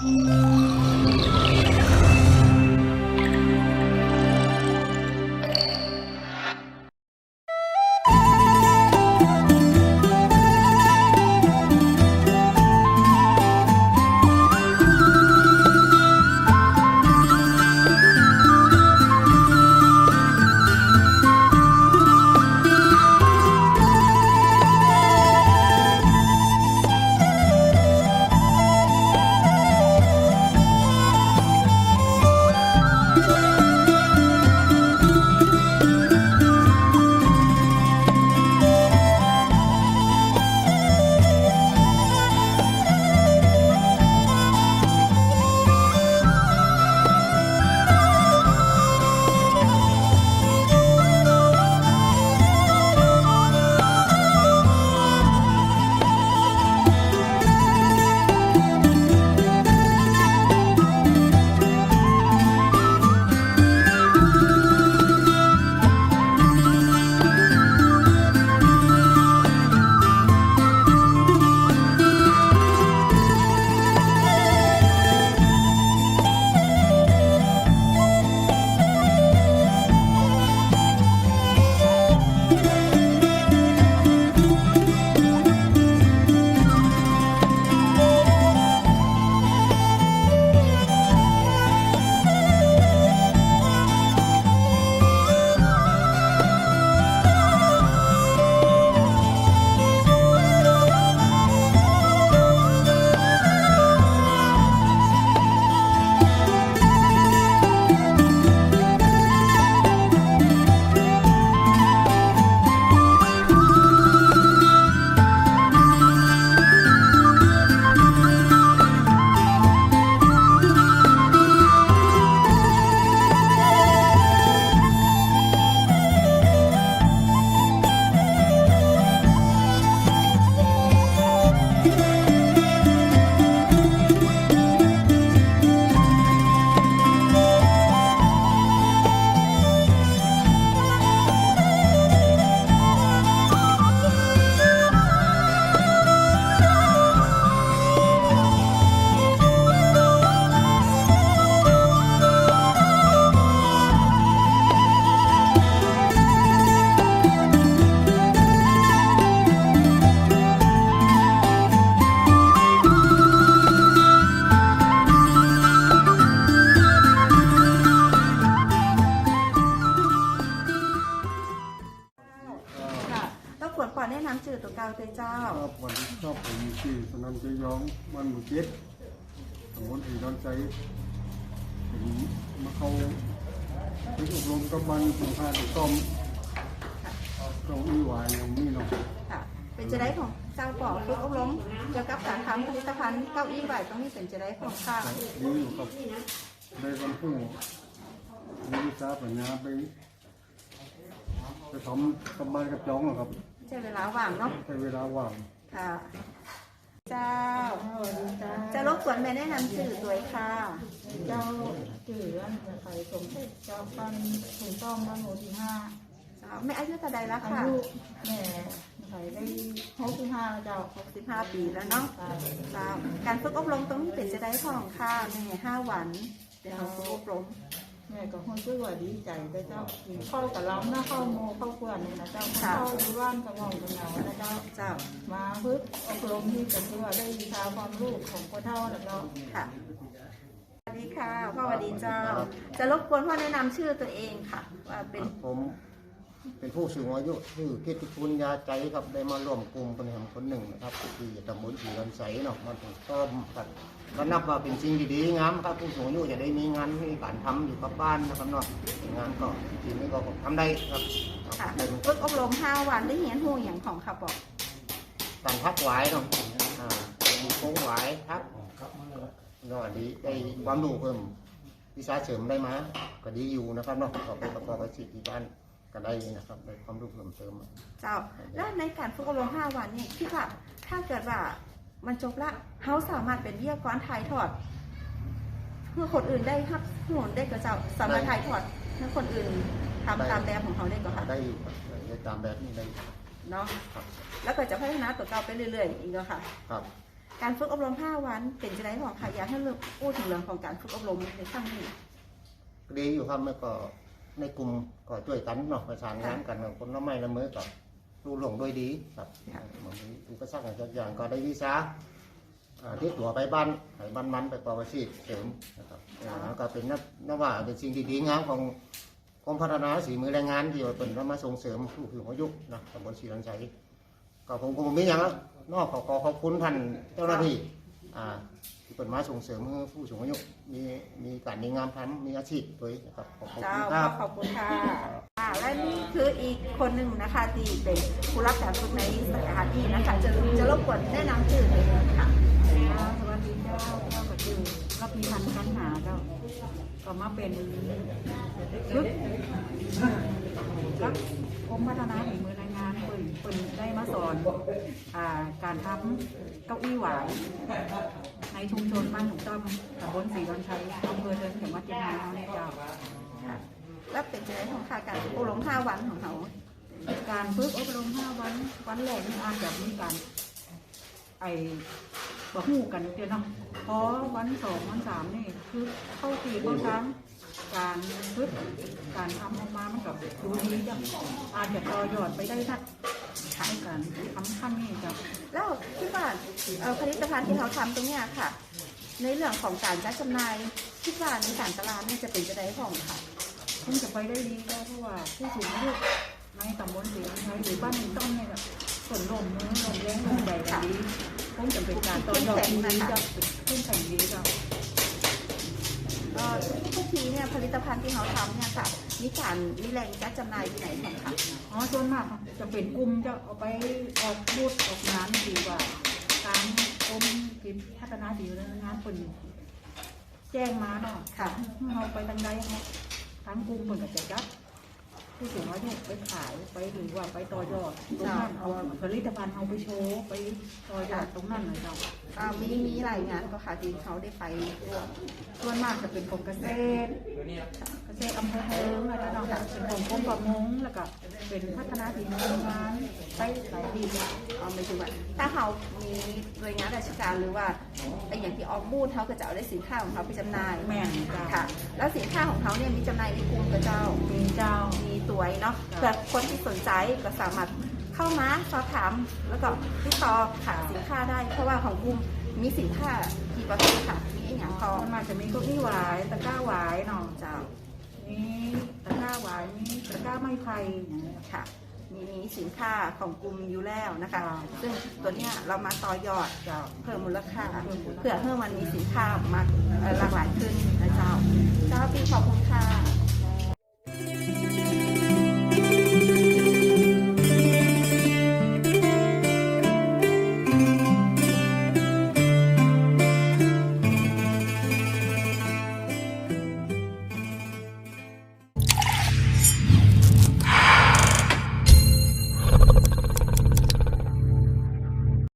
ค่ วขวดก่อนแนะนำชื่อตัวเกาเตเจ้า ครับวันนี้ชอบผมชื่อสนันจะย้องมันหมู่เจ็ดตำบลสีดอนใจถึงมาเข้าไปอบรมกับมันถึงพาถึงต้อมเก้าอี้หวายอย่างนี้เนาะค่ะ เป็นจะได้ของเจ้าปอกฝึกอบรมเกี่ยวกับการทำผลิตภัณฑ์เก้าอี้ไหวตรงนี้เป็นจะได้ของค่ะดีอยู่กับได้วันพรุ่งมีวิชาปัญญาไปไปทำกับบ้านกับจ้องอะครับ ใช้เวลาว่างเนาะใช้เวลาว่างค่ะ เจ้า จะรบกวนแม่แนะนำชื่อตัวเองค่ะ เจ้าจื่ออันไข่สมเด็จเจ้าปันถุงต้องบ้านหมู่ที่ห้าเจ้าแม่อายุเท่าใดแล้วอาค่ะยุแม่ไข่ได้หกที่ห้าแล้วเจ้า65ปีแล้วเนาะค่ะเจ้า การฝึกอบรมตรงนี้เป็นจะได้ของค่ะแม่ห้าวันเป็นของฝึกอบรม แม่ก็คนช่วยว่าดีใจแต่เจ้ากินข้าวกับล้ำหน้าข้าวโมข้าวเกลือนนี่นะเจ้าข้าวอยู่บ้านกับงองกับเหงานะเจ้าเจ้ามาพึ่งอบรมที่จะเพื่อได้วิชาความรู้ของพ่อเท่านะเจ้าค่ะสวัสดีค่ะพ่อสวัสดีเจ้า จะรบกวนพ่อแนะนำชื่อตัวเองค่ะ ว่าเป็นผม เป็นผู้สูงอายุชื่อกิตติคุณยาใจครับได้มาร่วมกลุ่มเป็นแห่งคนหนึ่งนะครับที่ตำบลสีรันใสเนาะมาถึงต้มครับก็นับว่าเป็นสิ่งดีๆงามครับผู้สูงอายุจะได้มีงานมีการทำอยู่กับบ้านนะครับเนาะงานก็จริงๆนี่ก็ทำได้ครับค่ะเป็นฝึกอบรม5วันได้เหียนหูอย่างของค่ะบอกการพักไหวายเนาะอ่ามีโค้งไหวายครับก็ดีได้ความรู้เพิ่มวิชาเสริมได้มาก็ดีอยู่นะครับเนาะก็ไปประกอบอาชีพที่บ้าน ก็ได้นะครับได้ความรู้เพิ่มเติมเจ้า แล้วในการฝึกอบรม5วันนี่คิดว่าถ้าเกิดว่ามันจบละเขาสามารถเป็นวิทยากรถ่ายทอด เพื่อคนอื่นได้ครับหนุนได้กับเจ้าสามารถถ่ายทอดให้คนอื่นทำตามแบบของเขาได้ก็ค่ะได้อยู่ครับได้ตามแบบนี้ได้อยู่เนาะครับแล้วก็จะพัฒนาตัวเก่าไปเรื่อย ๆ อีกก็ค่ะ ครับการฝึกอบรม5วันเป็นจะได้ของค่ะอยากให้เรื่องพูดถึงเรื่องของการฝึกอบรมในครั้งนี้ดีอยู่ครับแล้วก็ ในกลุ่มก็ช่วยกันเนาะประสานงานกันกับคนละไม้ละมือกับรู้หลงด้วยดีครับบางทีอุปสรรคอะไรอย่างก็ได้วิชาอ่าที่ตัวไปบ้านไปบ้านมันไปประวัติศาสตร์เสริมนะครับอ่าแล้วก็เป็นนับนับว่าเป็นสิ่งที่ดีงามของกรมพัฒนาสีมือแรงงานที่ว่าเป็นมาส่งเสริมผู้ถืออายุนะตำบลศรีรังชัยก็ผมคงมีอย่างแล้วนอกขอขอขอบคุณท่านเจ้าหน้าที่ อ่าที่เป็นมาส่งเสริมให้ผู้สูงอายุมีมีการมีงานทำมีอาชีพด้วยนะครับขอบคุณเจ้าครับ ขอบคุณค่ะอ่าและนี่คืออีกคนหนึ่งนะคะที่เป็นผู้รับการฝึกในสถานที่นะคะ จะจะรบกวนแนะนำชื่อหน่อยค่ะสวัสดีเจ้าเจ้าก็คือรับมีพันธ์คันหาเจ้าก็มาเป็นชุดรับกรมพัฒนาฝีมือแรง งานเปิ่นเปิ่นได้มาสอนอ่าการทำเก้าอี้หวายในชุมชนบ้านหนุ่มต้อมตำบลศรีดอนชัยอำเภอเดินจังหวัดเชียงาเนี่ยเจ้าแล้วเป็นจะได้ของค่ะการฝึกอบรม5วันของเขาการฝึกอบรมห้าวันวันแรกนี่อาจจะมีการไอ้บอกหูกันเดียวเนาะพอวันสองวันสามนี่คือเข้าตีเข้าทั้ง การฝึกการทำออกมามันกับดูดีจังอาจจะต่อยอดไปได้ทัดใช้การทำขั้นนี้จ้ะแล้วที่ว่าเอ่อผลิตภัณฑ์ที่เขาทำตรงเนี้ยค่ะ ในเรื่องของการจัดจำหน่ายคิดว่าในการตลาดนี่จะเป็นจะได้ของค่ะคงจะไปได้ดีก็เพราะว่าผู้สูงอายุในตำบลศรีราชาหรือบ้านหนึ่งต้องเนี่ยแบบส่วนลมเนื้อลมแรงลมใหญ่แบบนี้คงจะเป็นการต่อยอดดีจ้ะขึ้นแข่งดีจ้ะ ทุกทีเนี่ยผลิตภัณฑ์ที่เขาทำเนี่ยค่ะมีการมีแหล่งจัดจำหน่ายที่ไหนบ้างคะอ๋อส่วนมากจะเป็นกลุ่มจะเอาไปออกบูธออกงานดีกว่าการกรมกิจพัฒนาดีแล้วงานเป็นแจ้งมาเนาะค่ะเราไปทางใดครับทั้งกลุ่มเปิดก็จะจัด ผู้สูงอายุไปขายไปหรือว่าไปต่อยอดตรงนั้นเอาผลิตภัณฑ์เอาไปโชว์ไปต่อยอดตรงนั้นเลยเจ้าอ่ามีมีหลายงานก็ค่ะที่เขาได้ไปร่วมส่วนมากจะเป็นกรมเกษตรเกษตรอำเภอเทิงแล้วก็นอกจากเป็นกรมกรมประมงแล้วก็เป็นพัฒนาฝีมืองาน ไปหลายที่เลยเอาไม่ถึงว่าถ้าเขามีหน่วยงานราชการหรือว่าไอ้อย่างที่ออกบูธเขาก็จะเอาได้สินค้าของเขาไปจำหน่ายแม่นเจ้าค่ะ แล้วสินค้าของเขาเนี่ยมีจำหน่ายในกรุงกับเจ้าเป็นเจ้า มีตัวเนาะค่ะเผื่อคนที่สนใจก็สามารถเข้ามาสอบถามแล้วก็ติดต่อค่ะสินค้าได้ เพราะว่าของกรุงมีสินค้ากี่ประเภทค่ะมีไอ้อย่างพอส่วนมากจะมีเก้าอี้หวายตะกร้าหวายเนาะเจ้ามีตะกร้าหวายมีตะกร้าไม้ไผ่อย่างเงี้ยค่ะ มีมีสินค้าของกลุ่มอยู่แล้วนะคะค่ะซึ่งตัวเนี้ยเรามาต่อยอดเจ้าเพิ่มมูลค่าเพิ่มมูลค่าเพื่อให้มันมีสินค้ามาเอ่อหลากหลายขึ้นนะเจ้าเจ้าปีขอบคุณค่ะ